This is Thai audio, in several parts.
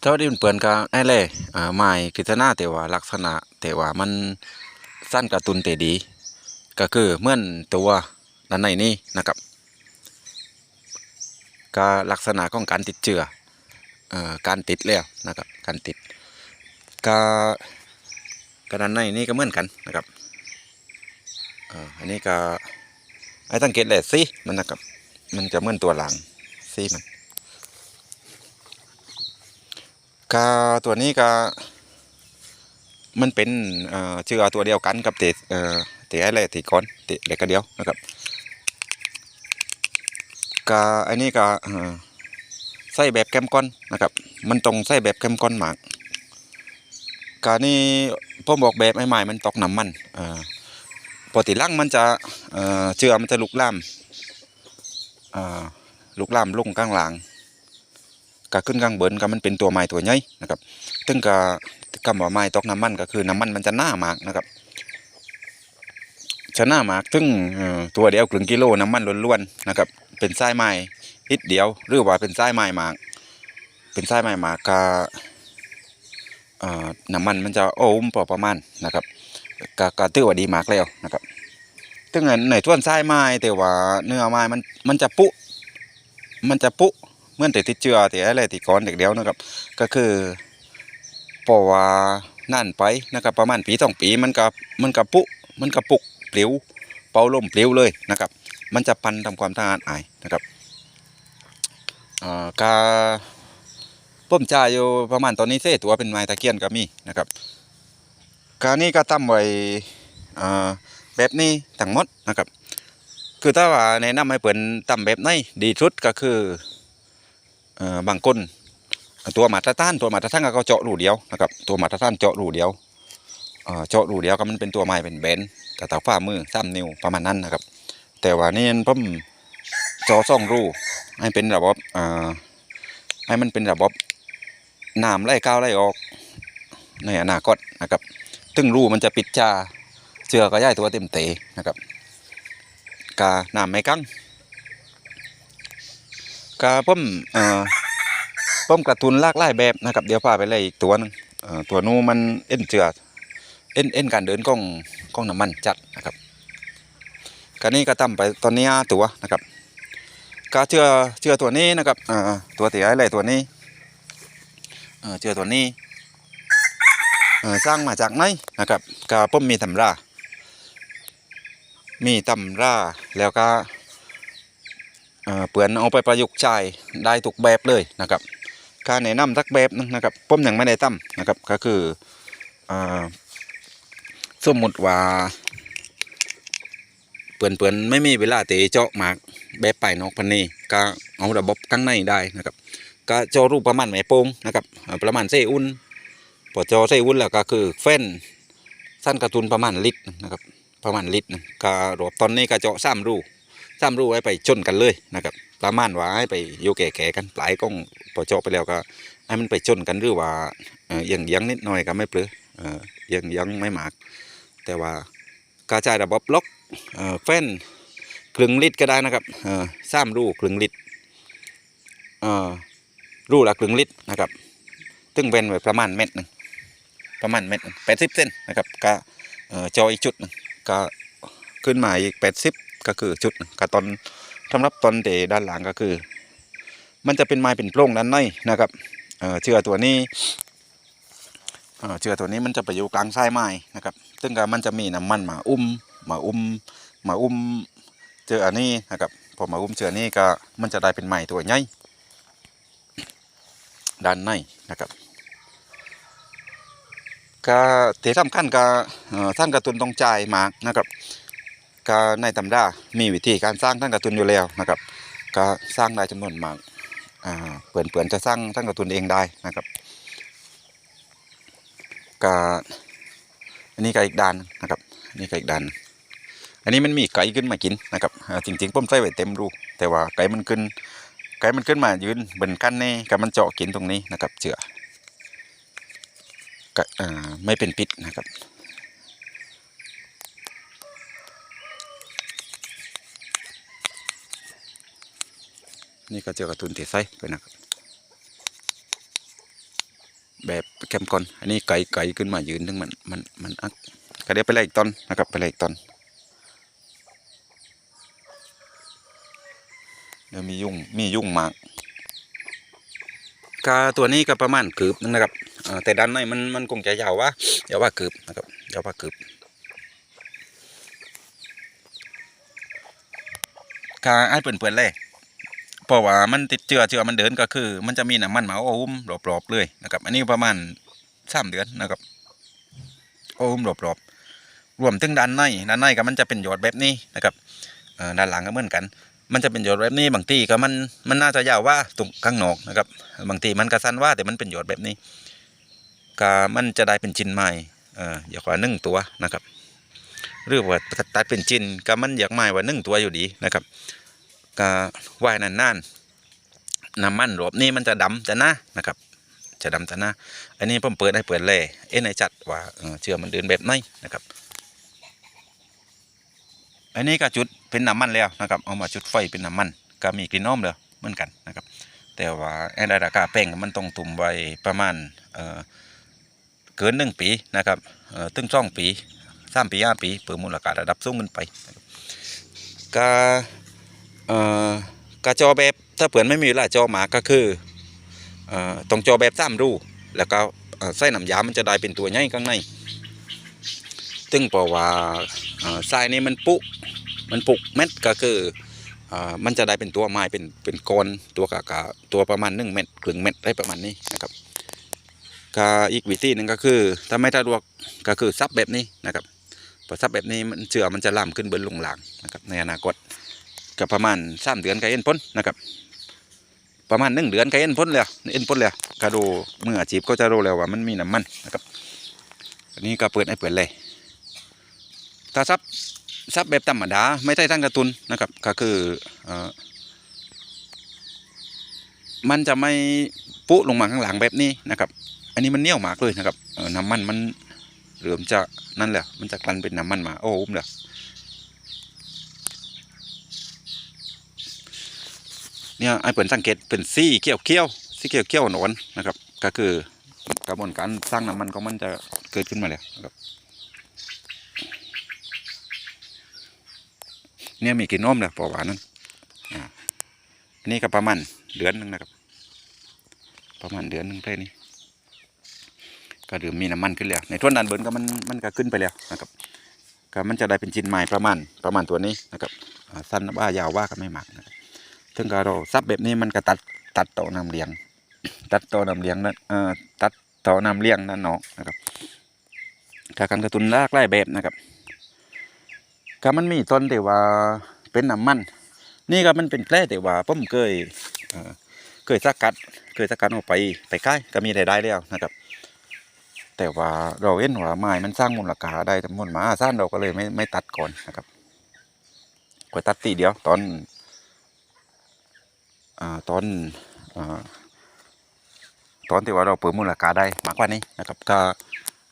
เจ้าที่มันเปื่อนก็ไอ้แหล่อ่าไม้กิจนาแต่ว่าลักษณะแต่ว่ามันสั้นกระตุนแต่ดี ก็คือเมื่อนตัวด้านในนี้นะครับก็ลักษณะของการติดเชื้อเอ่อการติดแล้วนะครับการติดก็ก็ด้านในนี่ก็เหมือนกันนะครับเอ่ออันนี้ก็ไอ้สังเกตแหละสิมันนะครับมันจะเหมือนตัวหลังสิมัน กาตัวนี้ก็มันเป็นเอ่อเชื้อตัวเดียวกันกับเตเอ่อเตอะไรตีก้อนเตเล็กก็เดียวนะครับกาอันนี้ก็ใส่แบบแคมก้อนนะครับ มันตรงใส่แบบแคมก้อนหมากกานี่ผมบอกแบบใหม่ๆมันตกน้ำมันเอ่อปกติลังมันจะเอ่อเชื้อมันจะลุกลามอ่อลุกลามลงกลางหลัง ก็ขึ้นข้างบนก็มันเป็นตัวไม้ตัวใหญ่นะครับซึ่งก็คำว่าไม้ตอกน้ำมันก็คือน้ำมันมันจะหน้ามากนะครับจะหน้ามากซึ่งตัวเดียวครึ่งกิโลน้ำมันล้วนๆนะครับ เป็นไส้ไม้นิดเดียวหรือว่าเป็นไส้ไม้หมาก เป็นไส้ไม้หมากก็น้ำมันมันจะโอ้มพอประมาณนะครับก็ก็ถือว่าดีมากแล้วนะครับซึ่งในส่วนไส้ไม้แต่ว่าเนื้อไม้มันมันจะปุ มันจะปุ เมื่อแต่ติดเชื้อแต่อะไรติดก้อนเด็กเดียวนะครับ ก็คือเพราะว่านั่นไปนะครับ ประมาณปีสองปีมันก็มันก็ปุมันก็ปุกเปลิวเป่าลมเปลิวเลยนะครับ มันจะพันทำความทางานอายนะครับอ่ากาป้มจ่ายอยู่ประมาณตอนนี้เส้ตัวเป็นไม้ตะเคียนก็มีนะครับกานี่ก็ตั้มไว้แบบนี้ทั้งหมดนะครับ คือถ้าว่าแนะนำให้เปิ่นตั้มแบบไหนดีสุดก็คือ บางคนตัวหมาตรฐานตัวหมาตรฐานก็เจาะรูเดียวนะครับตัวหมาตรฐานเจาะรูเดียวเจาะรูเดียวก็มันเป็นตัวไม้เป็นแบนกระต่าฝ่ามือสามนิ้วประมาณนั้นนะครับ แต่ว่านี่ผมเจาะสองรูให้เป็นระบบให้มันเป็นระบบน้ำไลเข้าวไหลออกในอนาคตนะครับซึ่งรูมันจะปิดจาเชือก็ย่ายตัวเต็มเตะนะครับกาน้ำไม่กั้ง ก็ผมเอ่อผมกระตุนลากหลายแบบนะครับ เดี๋ยวพาไปเลยอีกตัวหนึงเอ่อตัวนู้มันเอ็นเจือเอ็นเอ็นการเดินของของน้ำมันจัดนะครับการนี้ก็ตั้มไปตอนนี้ตัวนะครับก็เชื่อเชื่อตัวนี้นะครับเอ่อตัวเตี๋ยอะไรตัวนี้เอ่อเชื่อตัวนี้เอ่อสร้างมาจากไหนนะครับก็ผมมีตำรา มีตำราแล้วก็ เอ่อเปือนเอาไปประยุกต์ใช้ได้ทุกแบบเลยนะครับการแนะนำสักแบบนึงนะครับผมยังไม่ได้ตั้มนะครับก็คืออสมมติว่าเปือนเปือนไม่มีเวลาเตะเจาะหมากแบบไปนอกพันนี้ก็เอาระบบข้างในได้นะครับ ก็เจาะรูปประมาณแม่โป้งนะครับประมาณเส้อุ่นพอเจาะเส้อุ่นแล้วก็คือเฟ้นสั้นกระตุนประมาณลิตรนะครับประมาณลิตรก็รวบตอนนี้ก็เจาะสามรู สามรูไว้ไปชนกันเลยนะครับประมาณว่าให้ไปโยแก่ๆกันปลายกล้องพอเจาะไปแล้วก็ให้มันไปชนกันหรือว่าเอ่อเอียงเอียงๆนิดหน่อยก็ไม่เปลือเออยงเอียงๆไม่หมาก แต่ว่ากระจายระบบล็อกเอ่อแฟนครึ่งลิตรก็ได้นะครับเออสามรูครึ่งลิตรเอ่อรูละครึ่งลิตรนะครับตึงเว้นไว้ประมาณเม็ดหนึ่งประมาณเม็ดแปดสิบเซนนะครับก็เอ่อเจาะอีกจุดหนึ่งก็ขึ้นมาอีกแปดสิบ ก็คือชุดกับตอนสำหรับตอนเดด้านหลังก็คือ มันจะเป็นไม้เป็นโปร่งด้านในนะครับเชือตัวนี้เชือตัวนี้มันจะไปอยู่กลางสายไม้นะครับ ซึ่งก็มันจะมีน้ำมันมาอุ้มมาอุ้มมาอุ้มเจออันนี้นะครับพอมาอุ้มเชือนี้ก็มันจะได้เป็นไม้ตัวใหญ่ด้านในนะครับก็ที่สำคัญก็ท่านกระตุนต้องจ่ายหมากนะครับ ก็ในตำรามีวิธีการสร้างทั้งการ์ตูนอยู่แล้วนะครับ ก็สร้างได้จำนวนมากอ่าเปื่อนเปื่อนจะสร้างทั้งการ์ตูนเองได้นะครับก็อันนี้ก็อีกด้านนะครับอันนี้ก็อีกด้านอันนี้มันมีไก่ขึ้นมากินนะครับอ่าจริงๆผมใส่ไว้เต็มรูแต่ว่าไก่มันขึ้น ไก่มันขึ้นมายืนบนกั้นนี่กับมันเจาะกินตรงนี้นะครับเจืออ่าไม่เป็นพิษนะครับ นี่ก็เจอกระตุนเตะไส้ไปนะครับแบบแคมก่อน อันนี้ไก่ไก่ขึ้นมายืนถึงมันมันมันอักก็เดี๋ยวไปเลยอีกตอนนะครับไปเลยอีกตอนเดี๋ยวมียุ่งมียุ่งมากกาตัวนี้ก็ประมาณกืบนึงนะครับแต่ด้านในมันมันคงจะยาวว่ายาวว่ากืบนะครับยาว่ากืบกาไอ้เปื่อนๆเลย เพราะว่ามันติดเชื้อเชื้อมันเดินก็คือ มันจะมีน้ำมันหมาโอ้มรอบๆเลยนะครับ อันนี้ประมาณสามเดือนนะครับโอ้มรอบๆรวมถึงด้านในด้านในก็มันจะเป็นหยอดแบบนี้นะครับด้านหลังก็เหมือนกัน มันจะเป็นหยอดแบบนี้บางทีก็มันมันน่าจะยาวว่าตรงข้างนอกนะครับบางทีมันก็สั้นว่าแต่มันเป็นหยอดแบบนี้ก็มันจะได้เป็นชิ้นใหม่เอ่ออยากว่าหนึ่งตัวนะครับหรือว่าตัดเป็นชิ้นก็มันอยากใหมายว่าหนึ่งตัวอยู่ดีนะครับ ก็ว่ายนานๆน้ำมันรอบนี้มันจะดำจะน้านะครับ จะดำจะน้าอันนี้ผมเปิดให้เปิดเลยเอ็นไอจัดว่าเชื่อมันเดินแบบไหนนะครับ อันนี้ก็จุดเป็นน้ำมันแล้วนะครับ เอามาจุดไฟเป็นน้ำมัน ก็มีกลิ่นหอมเลยเหมือนกันนะครับ แต่ว่าไอ้ราคาแป้งมันต้องตุ่มไว้ประมาณเออเกินหนึ่งปีนะครับเออถึงสองปีสามปีห้าปีเปิดมูลค่าระดับสูงขึ้นไปก็ กระจอแบบถ้าเผื่อไม่มีลาจอหมาก็คืออต้องจอแบบสามรูแล้วก็ไส้น้ำยามันจะได้เป็นตัวใหญ่ข้างในซึ่งเพราะว่าเอ่อทรายนี่มันปุมันปุกเม็ดก็คืออมันจะได้เป็นตัวไม้เป็นเป็นก้อนตัวกากาตัวประมาณหนึ่งเม็ดครึ่งเม็ดได้ประมาณนี้นะครับก็อีกวิธีหนึ่งก็คือถ้าไม่สะดวกก็คือซับแบบนี้นะครับพอซับแบบนี้มันเชื่อมันจะล่ามขึ้นบนลงหลังนะครับในอนาคต ก็ประมาณสามเดือนก็เอ็นพ้นนะครับ ประมาณหนึ่งเดือนก็เอ็นพ้นแล้วเอ็นพ้นแล้วก็ดูมืออาชีพก็จะรู้แล้วว่ามันมีน้ำมันนะครับอันนี้ก็เปิดให้เปิดเลยถ้าซับซับแบบธรรมดาไม่ใช่ทั้งกระตุนนะครับ ก็คือเออมันจะไม่ปุ๊ลงมาข้างหลังแบบนี้นะครับ อันนี้มันเนียวมากเลยนะครับน้ำมันมันเริ่มจะนั่นแหละมันจะกลั่นเป็นน้ำมันมาโอ้มแล้ว เนี่ยไอ้เปิ่นสังเกตเป็นสีเขียวเขียวๆสีเขียวเขียวหนอนนะครับ ก็คือกระบวนการสร้างน้ำมันของมันจะเกิดขึ้นมาแล้วครับเนี่ยมีกินน้อมเลยปอหวานนั้นอ่าอันนี้ก็ประมาณเดือนหนึงนะครับ ประมาณเดือนหนึงแค่นี้ก็เริ่มมีน้ำมันขึ้นแล้วในทวนด้านบนก็มันมันก็ขึ้นไปแล้วนะครับก็มันจะได้เป็นชิ้นใหม่ประมาณประมาณตัวนี้นะครับสั้นว่ายาวว่าก็ไม่มากนะ ถึงก็เราซับแบบนี้มันก็ตัดตัดต่อน้ำเลี้ยง ตัดต่อน้ำเลี้ยงนั่นเอ่อตัดต่อน้ำเลี้ยงนั่นเนาะนะครับกการกระตุนลากไล่แบบนะครับก็มันมีต้นแต่ว่าเป็นน้ำมัน นี่ก็มันเป็นแกล้แต่ว่าผมเคยเอ่อเคยสกัดเคยสกัดออกไปไปใกล้ก็มีรายได้แล้วนะครับ แต่ว่าเราเห็นว่าไม้มันสร้างมูลค่าได้จำนวนมหาศาลเราก็เลยไม่ไม่ตัดก่อนนะครับก็ตัดทีเดียวตอน ตอนอตอนที่ว่าเราเปิดมูลค่าได้มากกว่านี้นะครับก็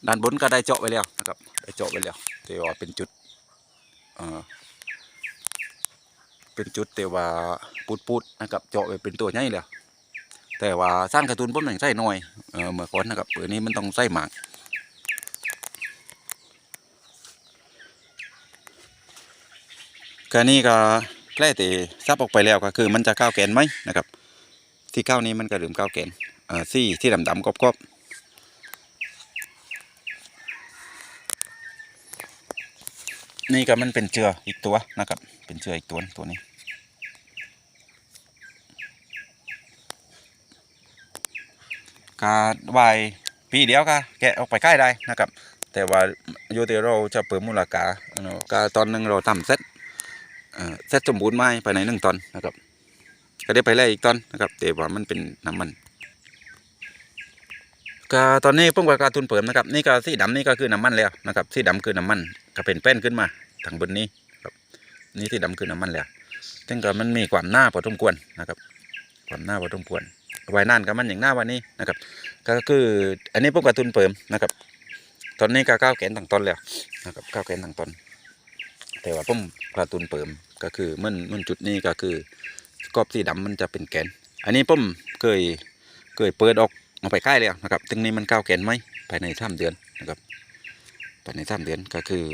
ด้านบนก็ได้เจาะไว้แล้วนะครับได้เจาะไว้แล้วแต่ว่าเป็นจุดอ่าเป็นจุดแต่ว่าปูดๆนะครับเจาะไว้เป็นตัวใหญ่แล้วแต่ว่าสร้างการ์ตูนผมหนึ่งใส่น้อยเออเมื่อก่อนนะครับเปิดนี้มันต้องใส่หมากก็นี่ก็ แกล้แต่ซับออกไปแล้วก็คือมันจะก้าวแกนไหมนะครับ ที่ก้าวนี้มันก็ลืมก้าวแกนเอ่อซี่ที่ดำๆกรอบๆนี่ก็มันเป็นเจืออีกตัวนะครับ เป็นเจืออีกตัวตัวนี้กาไวายปีเดียวก็แกะออกไปใกล้ได้นะครับ แต่ว่าโยเตเราจะเปิดมูลค่าเนาะก็ตอนนึงเราทำเซ็ตเอ่อ เซตสมบูรณ์ไม้ภายในหนึ่งตอนนะครับ ก็ได้ไปแล่อีกตอนนะครับแต่ว่ามันเป็นน้ำมันก็ตอนนี้เพิ่งการทุนเปิมนะครับนี่ก็สีดำนี่ก็คือน้ำมันแล้วนะครับสีดำคือน้ำมันก็เป็นแป้นขึ้นมาทางบนนี้ครับนี่สีดำคือน้ำมันแล้วซึ่งก็มันมีความหน้าพอสมควรนะครับ ความหน้าพอสมควรไว้นานก็มันอย่างหน้าวันนี้นะครับ ก็คืออันนี้พวกการทุนเปิมนะครับ ตอนนี้ก็ก้าวแขนทางต้นแล้วนะครับก้าวแขนทางต้น แต่ว่าผมกระตุนเปิมก็คือมันมันจุดนี้ก็คือกอบสีดำมันจะเป็นแกน อันนี้ผมเคยเคยเปิดออกเอาไปค่ายแล้วนะครับตึงนี้มันก้าวแกนไหมภายในสามเดือนนะครับภายในสามเดือนก็คือ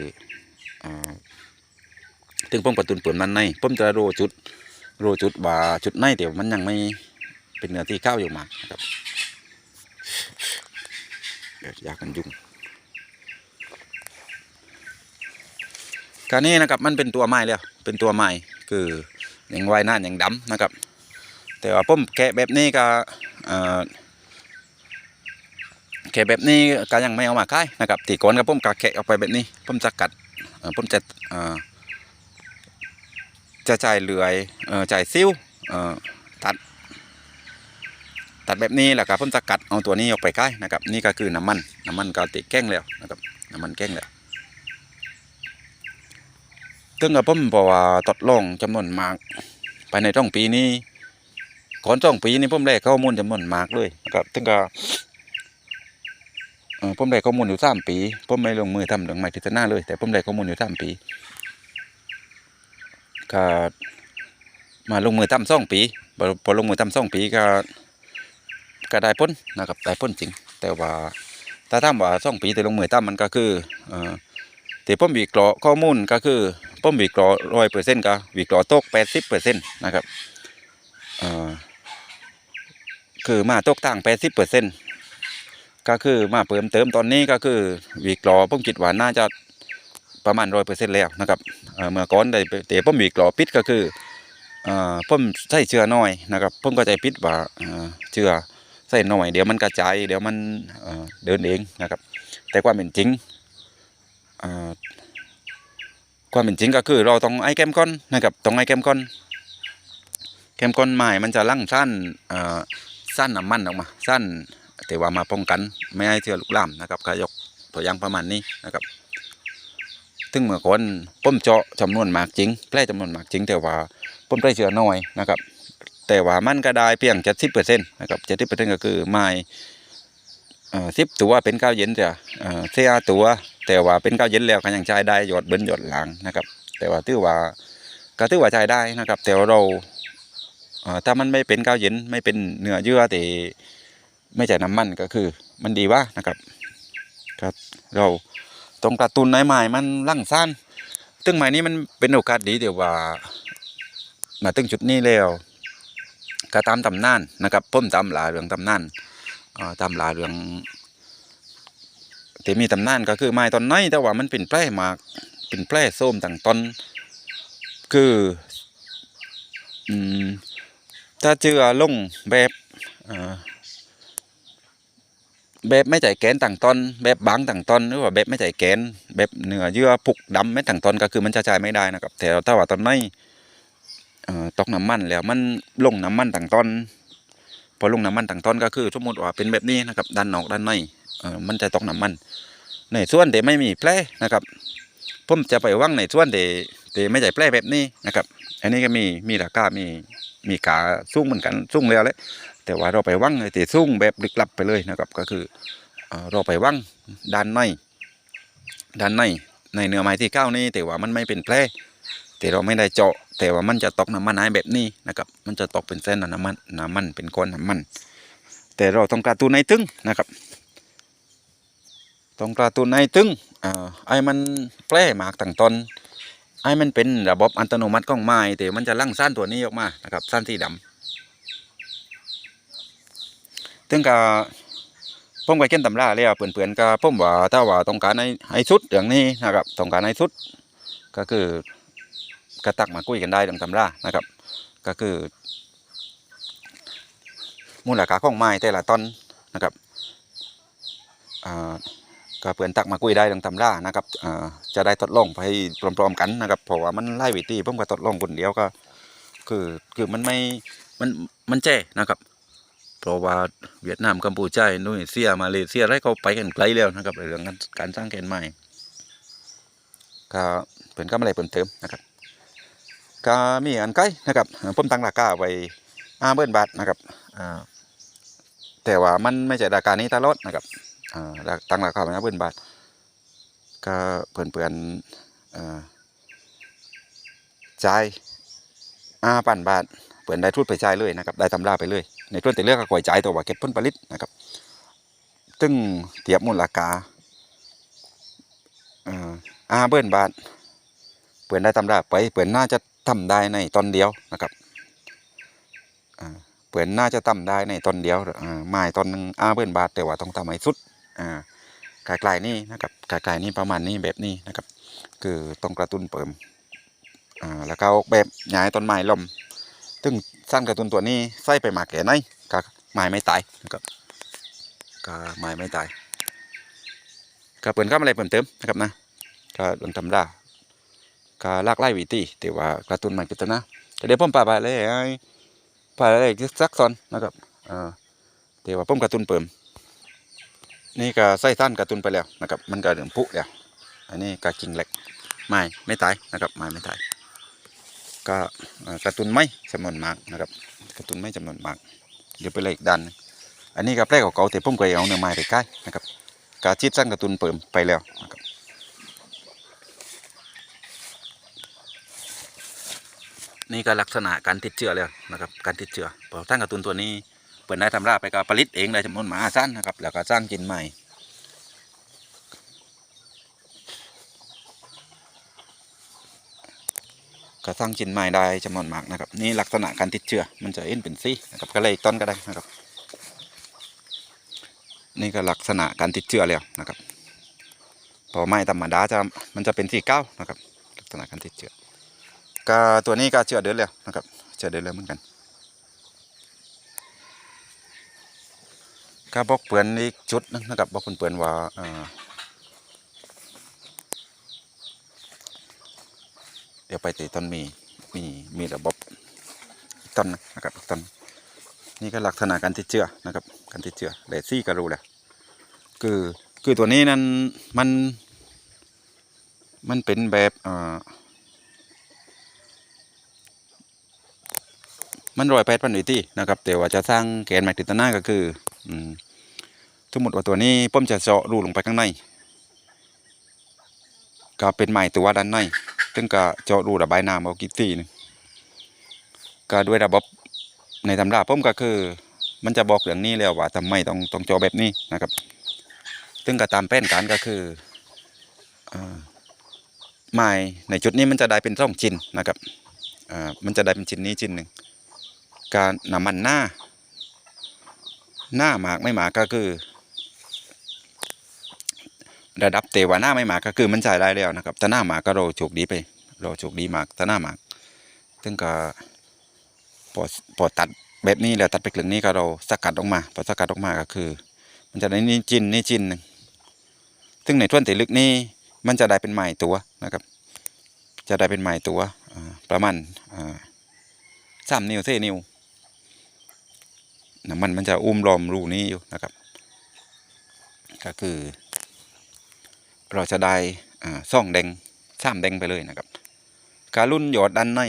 อถึงผมกระตุนเปิดมันในผมจะโรจุดโรจุดว่าจุดไหนเดี๋ยวมันยังไม่เป็นเนื้อที่ก้าวอยู่มาครับเดี๋ยวอยากกันยุ่ง การนี้นะครับมันเป็นตัวไม้แล้ว เป็นตัวไม้คืออย่างไวหน้าอย่างดำนะครับ แต่ว่าผมแกะแบบนี้ก็เอ่อแกะแบบนี้ก็ยังไม่เอามาขายนะครับตีก่อนกับผมก็แกะออกไปแบบนี้ผมจะกัดเอ่อผมจะเอ่อจะจ่ายเหลื่อยเอ่อจ่ายซิ้วเอ่อตัดตัดแบบนี้แหละครับผมจะกัดเอาตัวนี้ออกไปขายนะครับ นี่ก็คือน้ำมันน้ำมันก็ติแก้งแล้วนะครับน้ำมันแก้งแล้ว ซึ่งกับผมบอกว่าตดลองจำนวนมากภายในต้องปีนี้ก่อนสองปีนี่ผมได้ข้อมูลจำนวนมากเลยนะครับถึงก็เอ่อผมได้ข้อมูลอยู่สามปีผมไม่ลงมือทำเรื่องใหม่ทิศนาเลย แต่ผมได้ข้อมูลอยู่สามปีก็มาลงมือทำสองปีพอพอลงมือทำสองปีก็ก็ได้พ้นนะครับได้พ้นจริง แต่ว่าถ้าทำว่าสองปีแต่ลงมือทำมันก็คือ เอ่ผมวิเคราะห์ข้อมูลก็คือผมวิเคราะห์ร้อยเปอร์เซ็นต์ก็วิเคราะห์ตกแปดสิบเปอร์เซ็นต์นะครับคือมาตกต่างแปดสิบเปอร์เซ็นต์ก็คือมาเพิ่มเติมตอนนี้ก็คือวิกรอผมคิดว่าน่าจะประมาณร้อยเปอร์เซ็นต์แล้วนะครับเมื่อก่อนได้แต่ผมวิกรอปิดก็คือเอ่อผมใส่เชื้อน้อยนะครับผมก็ใจปิดว่าเชื้อใส่น้อยเดี๋ยวมันกระจายเดี๋ยวมันเดินเองนะครับ แต่ความเป็นจริง ความเป็นจริงก็คือเราต้องไอ้แก้มก้อนนะครับต้องไอ้แก้มก้อนแก้มก้อนไม้มันจะลั่งสั้นสั้นน้ำมันออกมา สั้นแต่ว่ามาป้องกัน ไม่ให้เชื้อลุกลามนะครับก็ยกตัวอย่างประมาณนี้นะครับซึ่งเมื่อก่อนป้มเจาะจำนวนมากจริงแพร่จำนวนมากจริง แต่ว่าป้มได้เชื้อน้อยนะครับ แต่ว่ามันก็ได้เพียงเจ็ดสิบเปอร์เซ็นต์นะครับเจ็ดสิบเปอร์เซ็นต์ก็คือไม้สิบตัวเป็นก้าวเย็นจะเสียตัว แต่ว่าเป็นก้าวเย็นแล้วก็ยังใช้ได้หยอดเบิ้นหยอดหลังนะครับ แต่ว่าถือว่าก็ถือว่าใช้ได้นะครับ แต่ว่าเราถ้ามันไม่เป็นก้าวเย็นไม่เป็นเนื้อเยื่อแต่ไม่ใช่น้ำมันก็คือ มันดีว่านะครับครับ เราต้องกระตุ้นในไม้มันร่งสั้นตึ้งไม้นี้มันเป็นโอกาสดีเดี๋ยวว่า มาถึงจุดนี้แล้วก็ตามตำนานนะครับผมตามหลาเรื่องตำนานตามหลาเรื่อง ที่มีตำนานก็คือไม้ตอนน้อยแต่ว่ามันเป็นแปร่หมากเป็นแปร่ส้มต่างต้นคืออืมถ้าเจือลงแบบเอ่อแบบไม่ใจแกนต่างตอนแบบบางต่างตอนหรือว่าแบบไม่ใจแกนแบบเนื้อเยื่อผุกดำไม่ต่างตอนก็คือมันจะจ่ายไม่ได้นะครับ แต่ถ้าว่าตอนนเอ่อตกน้ำมันแล้วมันลงน้ำมันต่างตอนพอลงน้ำมันต่างตอนก็คือสมมติว่าเป็นแบบนี้นะครับด้านนอกด้านใน มันจะตกน้ำมัน ในส่วนที่ไม่มีแผลนะครับผมจะไปว่างในส่วนที่ที่ไม่ใจแผลแบบนี้นะครับ อันนี้ก็มีมีราคามีมีกาสูงเหมือนกันสูงแล้วแหละแต่ว่าเราไปวังในตีสูงแบบลึกลับไปเลยนะครับ ก็คือเราไปวังด้านในด้านในในเนื้อไม้ที่เก้านี่แต่ว่ามันไม่เป็นแผลแต่เราไม่ได้เจาะ แต่ว่ามันจะตกน้ำมันหายแบบนี้นะครับ มันจะตกเป็นเส้นน้ำมันน้ำมันเป็นก้อนน้ำมัน แต่เราต้องการตูนในตึงนะครับ ต้องกาตูนในตึงอ่าไอ้มันแผลหมากต่างตอนไอ้มันเป็นระบบอัตโนมัติของไม้แต่มันจะลั่งสั้นตัวนี้ออกมานะครับสั้นสีดำถึงกับผมก็เขียนตำราแล้วเปื่อนๆก็ผมว่าถ้าว่าต้องการให้ให้สุดอย่างนี้นะครับต้องการให้สุด ก็คือกระตักมาคุยกันได้เรื่องตำรานะครับ ก็คือ มูลค่าของไม้แต่ละต้นนะครับอ่า ก็เพื่อนตักมาคุยได้ดังตำรานะครับอ่าจะได้ทดลองไปพร้อมๆกันนะครับเพราะว่ามันไล่วิธีผมก็ทดลองคนเดียวก็ คือคือมันไม่มันมันแจ้นะครับ เพราะว่าเวียดนามกัมพูชาอินโดนีเซียมาเลเซียอะไรเขาไปกันไกลแล้วนะครับเรื่องการการสร้างแกนใหม่ก็เป็นก็ไม่ได้เพิ่มเติมนะครับก็มีอันใกล้นะครับผมตั้งราคาไว้ห้าหมื่นบาทนะครับอ่าแต่ว่ามันไม่ใช่ราคานี้ตลอดนะครับ อ่าราตั้งราคาไว้ห้าหมื่นบาทก็เพื่อนเพื่อนอ่อจ่ายห้าพันบาทเพื่อนได้ทุนไปจ่ายเลยนะครับได้ตำราไปเลย ในต้นแต่เลือกก็ก่อยจ่ายตัวว่าเก็บผลผลิตนะครับซึ่งเทียบมูลค่าอ่อาเบิ้นบาทเปิดได้ตำราไปเปิดน่าจะทำได้ในตอนเดียวนะครับเปิดน่าจะทำได้ในตอนเดียวอ่าไม้ตอนหนึงอาเบิ้นบาทแต่ว่าต้องทำให้สุด อ่าไกลนี่นะครับกายไกลนี่ประมาณนี้แบบนี้นะครับ คือต้องกระตุ้นเปิมอ่าแล้วก็ออกแบบย้ายต้นไม้ลมซึ่งสั้นกระตุนตัวนี้ใส่ไปหมากแก่ไหนก็ไม้ไม่ตายนะครับก็ไม้ไม่ตายก็เปิดข้ามอะไรเพิ่มเติมนะครับนะก็ลงทำได้ก็ลากไล่วิธีแต่ว่ากระตุ้นมันกิจนะแต่เดี๋ยวผมปาไปเลยไอ้ปาอะไรสักซอนนะครับเออแต่ว่าผมกระตุ้นเปิม นี่ก็ใส่สั้นกระตุนไปแล้วนะครับ มันก็เดือดพุแล้ว อันนี้ก็กิ่งเล็กไม้ไม่ตายนะครับไม้ไม่ตายก็กระตุนไม้จำนวนมากนะครับกระตุนไม้จำนวนมาก เดี๋ยวไปเลยอีกด้านอันนี้ก็แปลกของเก่าแต่ผมก็เอาเนื้อไม้ไปใกล้นะครับกาชิดสร้างกระตุนเปิมไปแล้วนะครับนี่ก็ลักษณะการติดเชื้อแล้วนะครับ การติดเชื้อพอท่านกระตุนตัวนี้ ปิดได้ทำราไปก็ผลิตเองได้จำนวนมหาศาลนะครับ แล้วก็สร้างกินใหม่ก็สร้างจินไม้ได้จำนวนมากนะครับ นี่ลักษณะการติดเชื้อมันจะเอ็นเป็นซี่นะครับก็เลยต้นก็ได้นะครับ นี่ก็ลักษณะการติดเชื้อแล้วนะครับพอไม้ธรรมดาจะมันจะเป็นสีเก้านะครับ ลักษณะการติดเชื้อก็ตัวนี้ก็เชื้อเดินแล้วนะครับเชื้อเดินแล้วเหมือนกัน ก็บอกเปือนอีกจุดนึงนะครับบอกเปือนว่าเดี๋ยวไปตีต้นมีมีมีระบบอีกต้นนะครับอีกต้นนี่ก็ลักษณะการติดเชื้อนะครับ การติดเชื้อเลซี่ก็รู้แล้วคือคือตัวนี้นั้นมัน มันเป็นแบบอ่อมันรอยแปดพันวิธีนะครับแต่ว่าจะสร้างแกนแมกติตนาก็คือ อืมสมมติว่าตัวนี้ผมจะเจาะรูลงไปข้างในก็เป็นไม้ตัวด้านในซึ่งก็เจาะรูระบายน้ำเอากี่ทีนึงก็ด้วยระบบในตำราผมก็คือ มันจะบอกเรื่องนี้แล้วว่าทำไมต้องต้องเจาะแบบนี้นะครับซึ่งก็ตามแผนการก็คืออ่อไม้ในจุดนี้มันจะได้เป็นร่องชิ้นนะครับอ่ามันจะได้เป็นชิ้นนี้ชิ้นหนึ่งการน้ำมันหน้า หน้าหมากไม่หมากก็คือ ระดับเตวาหน้าไม่หมากก็คือมันจ่ายได้แล้วนะครับแต่หน้าหมากก็เราโชคดีไปเราโชคดีมากแต่หน้าหมากซึ่งก็พอพอตัดแบบนี้แล้วตัดไปกลึงนี้ก็เราสกัดออกมาพอสกัดออกมาก็คือ มันจะได้นี่จินนี่จินหนึ่งซึ่งในท่วนติลึกนี้มันจะได้เป็นไม้ตัวนะครับ จะได้เป็นไม้ตัวประมาณสามนิ้วเส้นิ้ว น้ำมันมันจะอุ้มล้อมรูนี้อยู่นะครับ ก็คือ เราจะได้ซ่องแดงสามแดงไปเลยนะครับ การรุ่นหยอดด้านใน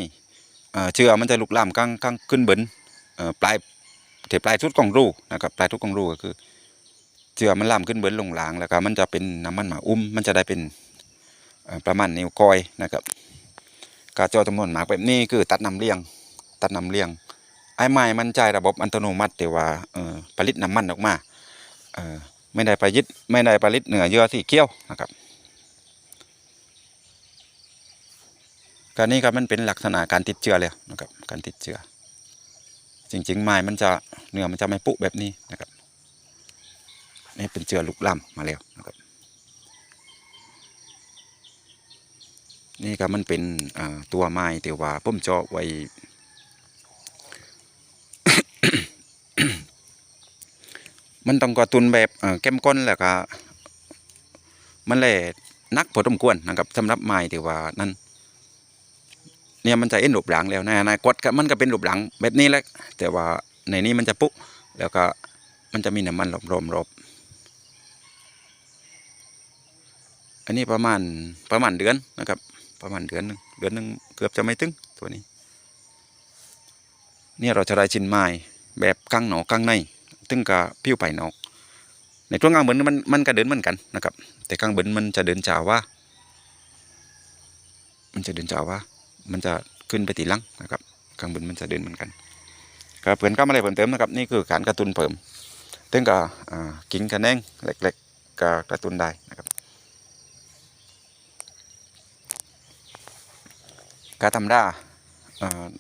เชื้อมันจะลุกลามข้างข้างขึ้นเบินเอ่อปลายเถปลายทุดของรูนะครับปลายทุดของรูก็คือเชื้อมันลามขึ้นเบินลงหลางแล้วก็มันจะเป็นน้ำมันหมาอุ้มมันจะได้เป็นประมาณนิ้วก้อยนะครับการเจาะจำนวนหมากแบบนี้คือตัดน้ำเลี้ยง ตัดน้ำเลี้ยง ไอ้ไม้มันจ่ายระบบอัตโนมัติแต่ว่าออผลิตน้ำมันออกมาเออไม่ได้ประยิดไม่ได้ผลิตเหนือเยื่อสีเขียวนะครับการนี้ครับมันเป็นลักษณะการติดเชื้อเลยนะครับการติดเชื้อจริงๆไม้มันจะเนื้อมันจะไม่ปุแบบนี้นะครับนี่เป็นเชื้อลุกล่ำมาแล้วนะครับนี่ครับมันเป็นตัวไม้แต่ว่าผมเจาะไว้ มันต้องกระตุนแบบเข้มข้นแล้วก็มันแหละนักพอสมควรนะครับสำหรับไม้ที่ว่านั้นเนี่ยมันจะเอ็นรูปหลังแล้วนะนายกดก็มันก็เป็นรูปหลังแบบนี้แหละแต่ว่าในนี้มันจะปุ๊แล้วก็มันจะมีน้ำมันหลอมรมรอบอันนี้ประมาณประมาณเดือนนะครับ ประมาณเดือนหนึ่งเดือนหนึ่งเกือบจะไม่ถึงตัวนี้ เนี่ยเราจะได้ชิ้นไม้แบบกลางหนอกลางใน ตึงกับผิวไปนอก ในช่วงกลางเบินมันมันก็เดินเหมือนกันนะครับ แต่กลางเบินมันจะเดินจ่าว่า มันจะเดินจ่าว่า มันจะขึ้นไปตีหลังนะครับกลางบนมันจะเดินเหมือนกันก็เพิ่นก็มาเลยเพิ่มเติมนะครับนี่คือการกระตุ้นเพิ่มซึ่งก็อ่ากินกันแนงเล็กๆก็กระตุ้นได้นะครับการทำได้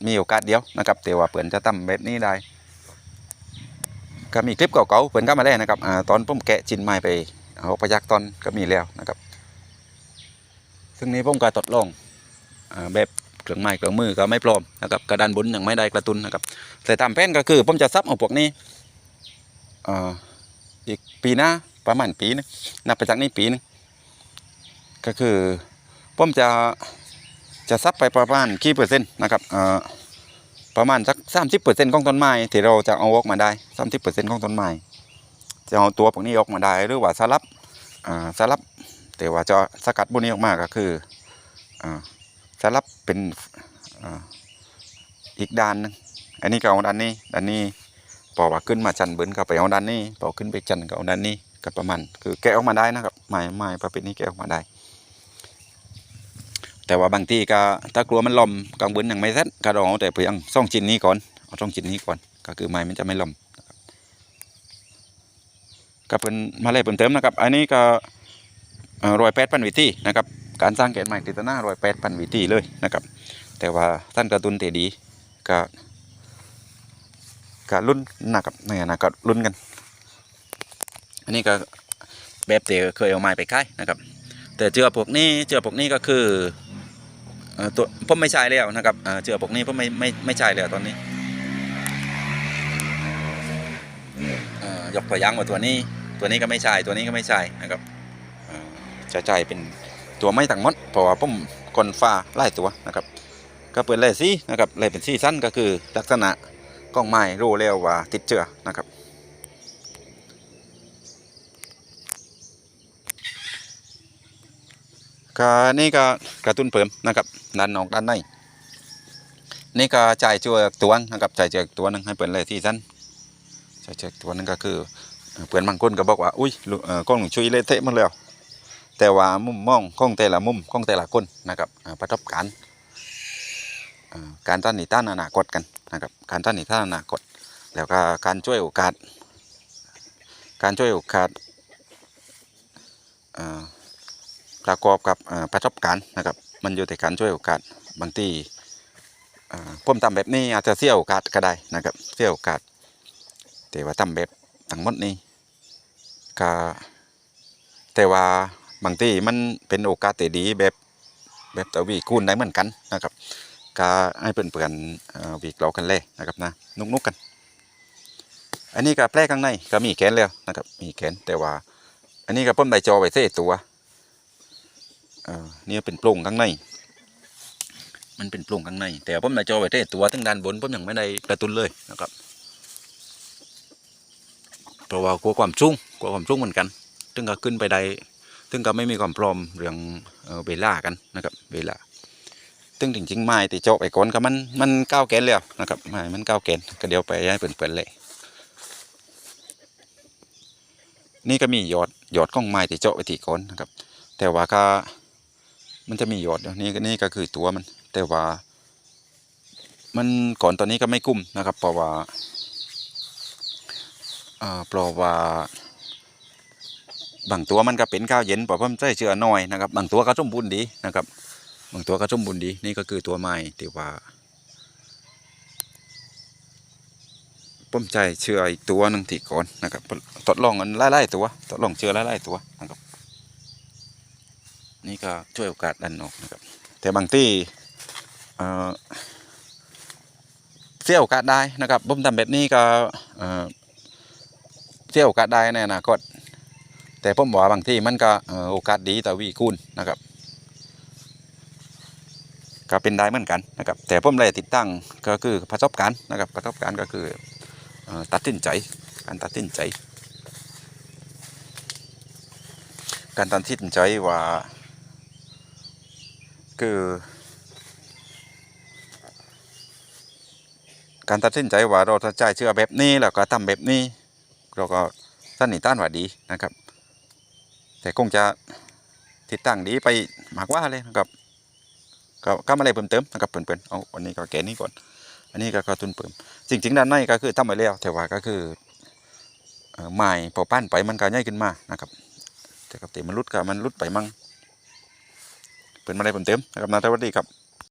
มีโอกาสเดียวนะครับแต่ว่าเพิ่นจะทำแบบนี้ได้ ก็มีคลิปเก่าๆเพิ่นก็มาแล้วนะครับอ่าตอนผมแกะจินไม้ไปเอาประยักตอนก็มีแล้วนะครับ ซึ่งนี้ผมก็ทดลองอ่าแบบเครื่องไม้เครื่องมือก็ไม่พร้อมนะครับกระดานบนยังไม่ได้กระตุนนะครับแต่ตามแผนก็คือผมจะซับเอาพวกนี้อ่าอีกปีหน้าประมาณปีหนึงนับไปจากนี้ปีหนึงก็คือผมจะจะซับไปประมาณกี่เปอร์เซ็นต์นะครับอ่า ประมาณสักสามสิบเปอร์เซ็นต์ของต้นไม้ที่เราจะเอาออกมาได้สามสิบเปอร์เซ็นต์ของต้นไม้จะเอาตัวพวกนี้ออกมาได้หรือว่าสลับอ่าสลับ แต่ว่าจะสกัดพวกนี้ออกมาก็คืออ่าสลับเป็นอ่าอีกด้านหนึงอันนี้ก็เอาด้านนี้ด้านนี้พอว่าขึ้นมาชันเบิ้นก็ไปเอาด้านนี้พอขึ้นไปชันก็เอาด้านนี้ก็ประมาณคือแกะออกมาได้นะครับไม้ไม้ประเภทนี้แกะออกมาได้ แต่ว่าบางทีก็ถ้ากลัวมันลมกลางบืนยังไม่เสร็จก็ลองเอาแต่เพียงซ่องชิ้นนี้ก่อนเอาซ่องชิ้นนี้ก่อน ก็คือไม้มันจะไม่ลมนะครับก็เป็นมาเลยเพิ่มเติมนะครับ อันนี้ก็รอยแปดพันวิธีนะครับ การสร้างแกนไม้ติดหน้ารอยแปดพันวิธีเลยนะครับ แต่ว่าท่านกระตุนเตดีก็ก็รุ่นนะครับในอนาคตรุ่นกัน อันนี้ก็แบบเตเคยเอาไม้ไปค่ายนะครับ แต่เจือพวกนี้เจือพวกนี้ก็คือ ตัวผมไม่ใช่แล้วนะครับเจือพวกนี้ผมไม่ไม่ไม่ใช่แล้วตอนนี้ยกตัวอย่างว่าตัวนี้ ตัวนี้ก็ไม่ใช่ตัวนี้ก็ไม่ใช่นะครับจะใจายเป็นตัวไม่ต่างมดเพราะว่าผมคนฟ้าไล่ตัวนะครับ ก็เปิดเลยสีนะครับเลยเป็นสีสั้นก็คือลักษณะกล้องไม้รู้แล้วว่าติดเจือนะครับ ก็นี่ก็กระตุ้นเพิ่มนะครับด้านนอกด้านในนี่ก็จ่ายจัวตัวนะครับจ่ายเจอตัวหนึงให้เปิดเลยที่สั้นจ่ายเจอตัวหนึงก็คือเอ่อเพื่อนบางคนก็บอกว่าอุ้ยกเออกล้องหลวยเละเทะมดแล้ว แต่ว่ามุมมองของแต่ละมุมของแต่ละคนนะครับประสบการการต้านหนีต้านอนาคตกันนะครับการต้านหนีต้านอนาคตแล้วก็การช่วยโอกาส การช่วยโอกาสอ่า ประกอบกับประสบการณ์นะครับ มันอยู่ที่การช่วยโอกาสบางทีเอ่มทำแบบนี้อาจจะเสียโอกาสก็ได้นะครับ เสียโอกาส แต่ว่าทำแบบทั้งหมดนี้ก็แต่ว่าบางทีมันเป็นโอกาสที่ดีแบบแบบตะวีคูณได้เหมือนกันนะครับก็ให้เพื่อนๆเอ่อวีกเรากันเลยนะครับนะนุกๆกัน อันนี้ก็แปลข้างในก็มีแขนแล้วนะครับ มีแขนแต่ว่า อันนี้ก็พ่นใบจอไว้เส้ตัว เนี่เป็นโปร่งข้างใน มันเป็นโปร่งข้างใน แต่ผมมาจอไว้ที่ตัวทั้งด้านบนผมยังไม่ได้กระตุนเลยนะครับเพราะว่ากลัวความชุ่งกลัวความชุ่งเหมือนกันถึงก็ขึ้นไปได้ถึงก็ไม่มีความพร้อมเรื่องเวลากันนะครับ เวลาซึ่งจริงๆไม้ที่เจาะไปก่อนก็มันมันก้าวแกนแล้วนะครับไม้มันก้าวแกนก็เดี๋ยวไปให้เปิ่นๆเลยนี่ก็มียอดยอดของไม้ที่เจาะไปที่ก่อนนะครับ แต่ว่าก็ มันจะมีหยอดเดี๋ยวนี้นี่ก็คือตัวมัน แต่ว่า มันก่อนตอนนี้ก็ไม่กุ้มนะครับ เพราะว่าอ่าเพราะว่าบางตัวมันก็เป็นข้าวเย็นเพราะผมใส่เชื้อน้อยนะครับบางตัวก็สมบูรณ์ดีนะครับบางตัวก็สมบูรณ์ดีนี่ก็คือตัวใหม่ที่ว่าผมใจเชื้ออีกตัวหนึ่งที่ก่อนนะครับทดลองกันไล่ๆตัวทดลองเชื้อไล่ๆตัวนะครับ นี่ก็ช่วยโอกาสด้านนอกนะครับ แต่บางที่เสียโอกาสได้นะครับผมทำแบบนี้ก็เสียโอกาสได้ในอนาคตแต่ผมบอกว่าบางที่มันก็โอกาสดีแต่วีคูณนะครับก็เป็นได้เหมือนกันนะครับ แต่ผมเลยติดตั้งก็คือประสบการณ์นะครับประสบการณ์ก็คืออตัดสินใจการตัดสินใจ การตัดสินใจว่า คือ การตัดสินใจว่าเราจะจ่าเชื่อแบบนี้แล้วก็ทำแบบนี้ เราก็สั้นหนีต้านว่าดีนะครับ แต่คงจะติดตั้งดีไปมากว่าเลยนะครับก็ก็มาเลยเพิ่มเติมนะครับเปลี่ยนเอาวันนี้ก็แกนี้ก่อน อันนี้ก็กระตุนเพิ่มจริงๆด้านในก็คือทำไปแล้วแต่ว่าก็คือไม้พอปั้นไปมันก็ง่ายขึ้นมานะครับแต่กับเตมันรุดก็มันรุดไปมั้ง เพิ่นมาได้ผลมเต็มนะครับนะสวัสดีครับ